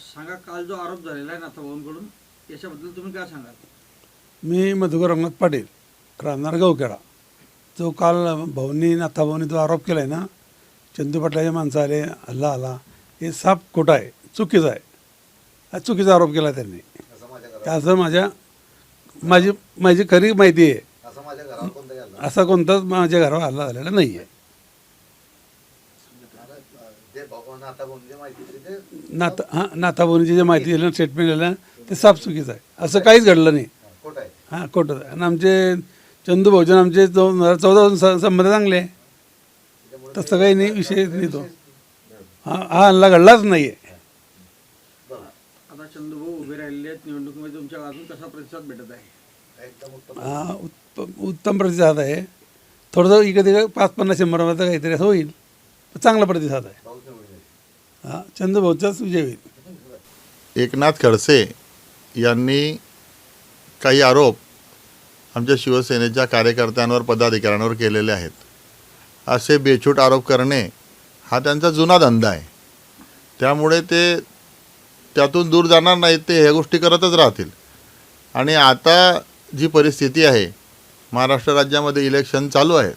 सांगा काल जो आरोप झालेला आहे नाथाभाऊंकडून याच्याबद्दल तुम्ही काय सांगाल? मी मधुकर रंगनाथ पाटील राहणार गावखेडा जो काल भाऊनी नाथाभाऊनी जो आरोप केला आहे ना चंदू पाटलाच्या माणसं आले हल्ला आला हे साप खोटं आहे चुकीचं आहे. हा चुकीचा आरोप केला त्यांनी. असं माझ्या माझी माझी खरी माहिती आहे. असं माझ्या घरावर कोणतं गेलं असा कोणताच माझ्या घरावर हल्ला झालेला नाही आहे जे भगवान आता कोणती माहिती दिली ते नाथा हां नाथाभाऊनी जे माहिती दिली स्टेटमेंट दिलं ते साप चुकीचं आहे. असं काहीच घडलं नाही. हां खोटं आहे. आणि आमचे चंदू भाऊजन आमचे दोन हजार चौदा संबंध चांगले आहे. तसं काही नाही विषय नाही तो. हा हा हल्ला घडलाच नाही आहे आता चंदूभाऊ उभे राहिलेले आहेत निवडणुकीमध्ये तुमच्या अजून कसा प्रतिसाद भेटत आहे? हा उत्तम उत्तम प्रतिसाद आहे. थोडंसं इकडे तिकडे पाच पन्नास शंभरामध्ये काहीतरी असं होईल. चांगला प्रतिसाद आहे. हां निवडून विजय. होईल एकनाथ खडसे यांनी काही आरोप आमच्या शिवसेनेच्या कार्यकर्त्यांवर पदाधिकाऱ्यांवर केलेले आहेत. असे बेछूट आरोप करणे हा त्यांचा जुना धंदा आहे. त्यामुळे ते त्यातून दूर जाणार नाहीत ते ह्या गोष्टी करतच राहतील. आणि आता जी परिस्थिती आहे महाराष्ट्र राज्यामध्ये इलेक्शन चालू आहेत.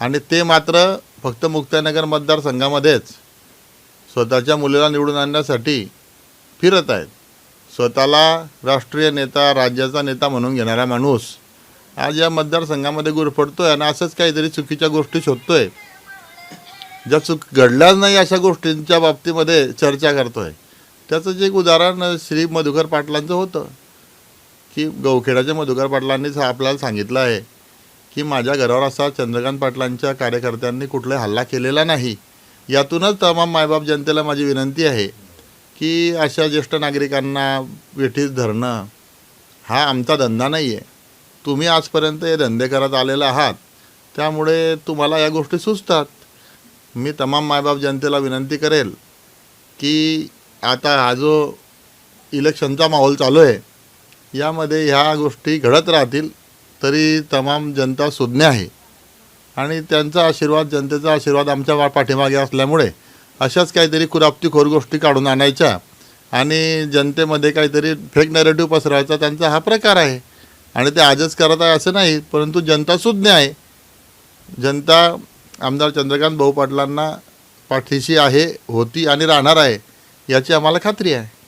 आणि ते मात्र फक्त मुक्तानगर मतदारसंघामध्येच स्वतःच्या मुलीला निवडून आणण्यासाठी फिरत आहेत. स्वतःला राष्ट्रीय नेता राज्याचा नेता म्हणून घेणारा माणूस आज या मतदारसंघामध्ये गुरफडतो आहे आणि असंच काहीतरी चुकीच्या गोष्टी शोधतो आहे ज्या चूक घडल्याच नाही अशा गोष्टींच्या बाबतीमध्ये चर्चा करतो आहे त्याचं जे एक उदाहरण श्री मधुकर पाटलांचं होतं की गवखेडाच्या मधुकर पाटलांनीच आपल्याला सांगितलं आहे की माझ्या घरावर असा चंद्रकांत पाटलांच्या कार्यकर्त्यांनी कुठलाही हल्ला केलेला नाही. यातूनच तमाम मायबाप जनतेला माझी विनंती आहे की अशा ज्येष्ठ नागरिकांना वेठीस धरणं हा आमचा धंदा नाही आहे तुम्ही आजपर्यंत हे धंदे करत आलेले आहात. त्यामुळे तुम्हाला या गोष्टी सुचतात. मी तमाम मायबाप जनतेला विनंती करेल की आता हा जो इलेक्शनचा माहोल चालू आहे यामध्ये ह्या गोष्टी घडत राहतील. तरी तमाम जनता सुज्ञ आहे. आणि त्यांचा आशीर्वाद जनतेचा आशीर्वाद आमच्या पाठीमागे असल्यामुळे अशाच काहीतरी कुरापतीखोर गोष्टी काढून आणायच्या आणि जनतेमध्ये काहीतरी फेक नॅरेटिव्ह पसरवायचा त्यांचा हा प्रकार आहे. आणि ते आजच करत आहे असं नाही परंतु जनता सुज्ञ आहे. जनता आमदार चंद्रकांत भाऊ पाटलांना पाठीशी आहे होती आणि राहणार आहे याची आम्हाला खात्री आहे.